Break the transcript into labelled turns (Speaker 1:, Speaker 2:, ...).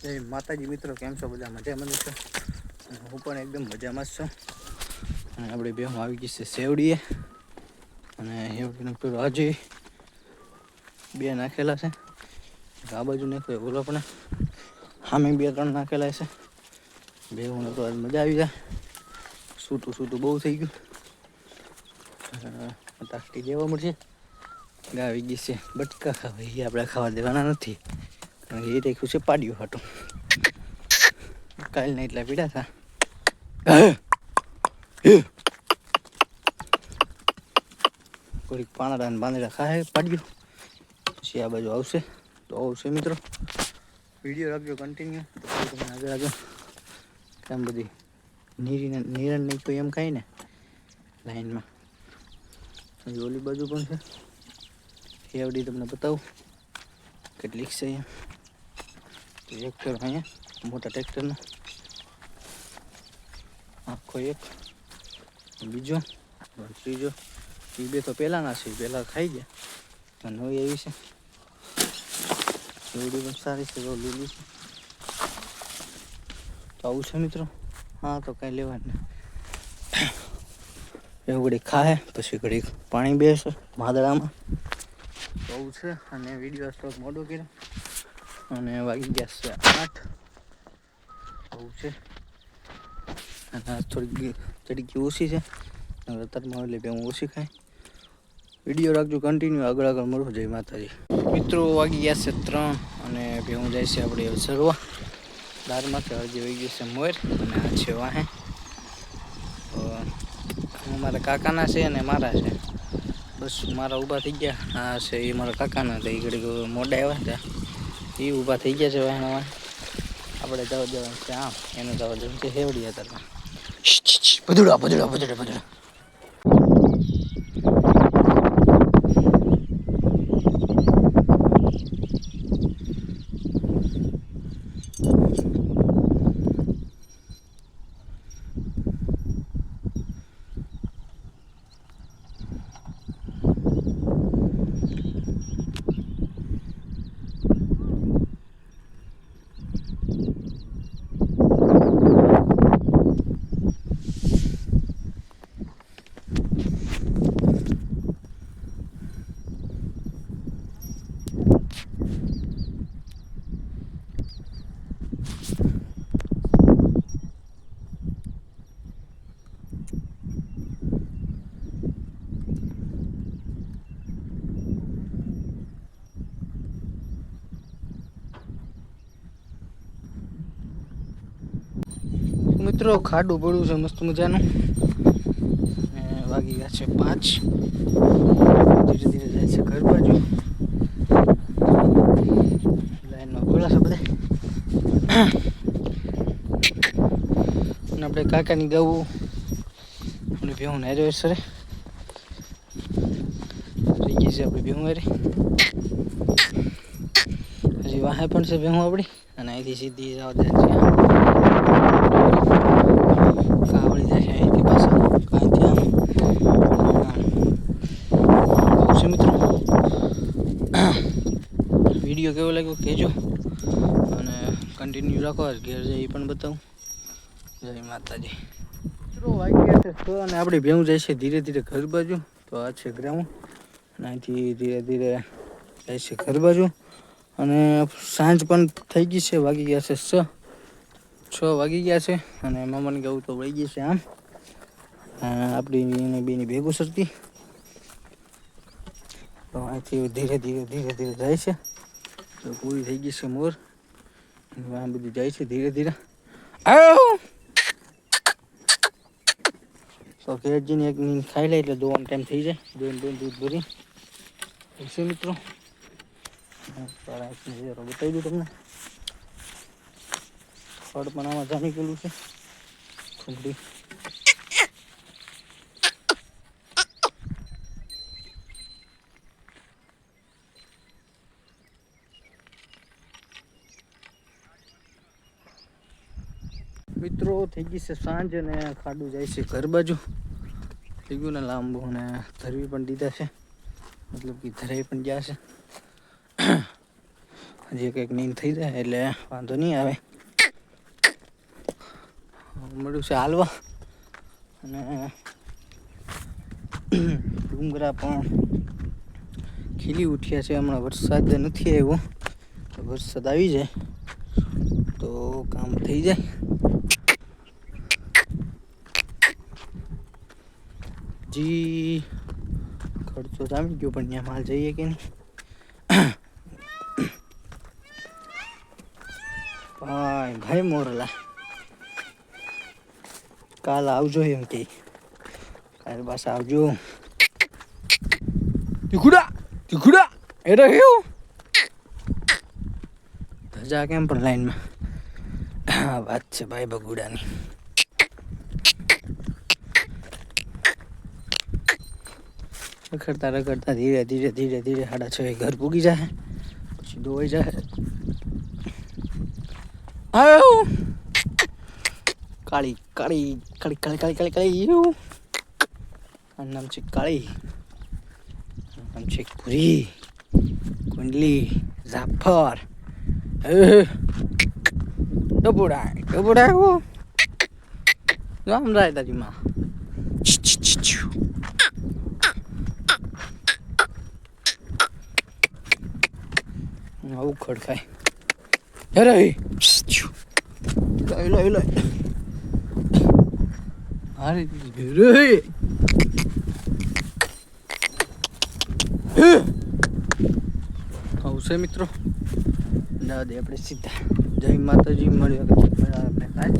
Speaker 1: જય માતાજી મિત્રો, કેમ છો બધા મજામાં? છો હું પણ એકદમ મજામાં જ છું. અને આપણે બે આવી ગઈ છે સેવડીએ અને સેવડીનું પેલો આજે બે નાખેલા છે. આ બાજુ નાખ્યો ઓલો પણ. સામે બે ત્રણ નાખેલા છે. બે હું તો મજા આવી જાય. સૂતું સૂતું બહુ થઈ ગયું. તાકટી દેવા મળશે. ગાવી ગઈ છે. બટકા ખાવા. એ આપણે ખાવા દેવાના નથી. કે એ રાખ્યું છે પાડ્યું હાટું કાલના એટલા પીડા હતા કોઈક પાનડા ને બાંદડા ખાય પાડ્યું. પછી આ બાજુ આવશે. તો આવશે મિત્રો. વીડિયો રાખજો કન્ટિન્યુ તમે આગળ આગળ કેમ બધી નીરીને નીરણ નહીં કોઈ એમ ખાય ને, લાઈનમાં. ઓલી બાજુ પણ છે. એવડી તમને બતાવું. કેટલીક છે અહીંયા. ટ્રેક્ટર અહીંયા મોટા ટ્રેક્ટરનો આખો એક બીજો ત્રીજો એ બે તો પહેલાંના છે પહેલાં ખાઈ ગયા નવી એવી છે એવડી પણ સારી છે તો લીલી છે તો આવું છે મિત્રો હા તો કાંઈ લેવાનું એવું ઘડીક ખાય પછી ઘડીક પાણી બેસે માદળામાં આવું છે અને વીડિયો સ્ટોક મોટો કર્યો અને વાગી ગયા છે આઠ. આવું છે. અને થોડીક ચડીકી ઓછી છે. અત્યારમાં એટલે હું ઓછી ખાય. વીડિયો રાખજો કન્ટિન્યુ આગળ આગળ મળો. જય માતાજી. મિત્રો, વાગી ગયા છે ત્રણ અને બે હું જાય છે આપણે સરવા દાળમાંથી હજી વહી ગયું છે મોર અને આ છે વાહે. તો મારા કાકાના છે અને મારા છે. બસ મારા ઊભા થઈ ગયા. આ છે એ મારા કાકાના હતા એ ઘડીક મોડા આવ્યા હતા. એ ઊભા થઈ ગયા છે વાહના આપણે જવા જવાનું છે, આમ, એનું જવા જવાનું છે હેવડી હતા ભદુડા ભદુડા ભદુડા ભદુડા. મિત્રો, ખાડું પડ્યું છે, મસ્ત મજાનું. વાગી ગયા છે પાંચ. ધીરે ધીરે જાય છે ઘર બાજુ. લાઈનમાં ગોળા છે બધા. અને આપણે કાકાની ગાવું. અને ભેહું હારે સરે. રહી ગઈ છે આપણે ભેહું હારે. હજી વાહે પણ છે ભેહું આપણી અને અહીંથી સીધી જાવ જાય છે. અહીંથી પાછા. આમ. આમ છે વીડિયો કેવો લાગ્યો કહેજો. અને કન્ટિન્યુ રાખો ઘેર જાય એ પણ બતાવું. જય માતાજી. મિત્રો વાગી ગયા છે છ અને આપણી ભેહું જાય છે ધીરે ધીરે ઘર બાજુ. તો આ છે ગ્રાઉન્ડ. અને અહીંથી ધીરે ધીરે જાય છે ઘર બાજુ. અને સાંજ પણ થઈ ગઈ છે, વાગી ગયા છે છ. છ વાગી ગયા છે અને મામાની ગાવું તો વળી ગઈ છે આમ. આપણી બેની ભેગું સરતી તો અહીંથી ધીરે ધીરે ધીરે ધીરે જાય છે. તો પૂરી થઈ ગઈ છે મોર. આ બધું જાય છે ધીરે ધીરે. આવ્યો તો ઘેરજીને એક ખાઈ લે એટલે દોવાનો ટાઈમ થઈ જાય. દોઈને દોઈને દૂધ ભરી. છે મિત્રો? તારા બતાવી દઉં તમને ફળ પણ આમાં જામી ગયેલું છે થોડી મિત્રો, થઈ ગઈ છે સાંજ અને ખાડું જાય છે ઘર બાજુ. થઈ ગયું ને લાંબુ અને ધરવી પણ દીધા છે. મતલબ કે ધરાઈ પણ ગયા છે. હજી કંઈક નીંદ થઈ જાય એટલે વાંધો નહીં આવે. મળ્યું છે હાલવા. અને ડુંગરા પણ ખીલી ઉઠ્યા છે. હમણાં વરસાદ નથી આવ્યો. તો વરસાદ આવી જાય. તો કામ થઈ જાય. જી, ખર્ચો જામી ગયો પણ ત્યાં માલ જઈએ કે નહીં? ભાઈ ભાઈ મોરલા. કાલ આવજો એમ કે. કાલ બસ આવજો. તીખુડા તીખુડા એ રહ્યો ધજા કેમ પણ લાઈનમાં? હા વાત છે ભાઈ બગુડાની રખડતા રખડતા ધીરે ધીરે ધીરે ધીરે સાડા છ ઘર પૂગી જાય પછી ધોવાઈ જાય കളി കളി കളി കളി കളി കളി കളി അണ്ണം ചിക്കളി അണ്ണം ചിക്കുരി കുണ്ടലി ജാഫർ ഡബുടായി ഡബുടായി ഓ Dobra, daj ma. No, ukorkaj. હો રામ રાય તારી માં આવું ખડકાય અરે લઈ લઈ લઈ અરે રે આવું છે મિત્રો? દાદી આપણે સીધા. જય માતાજી મળ્યો આપણે કાલ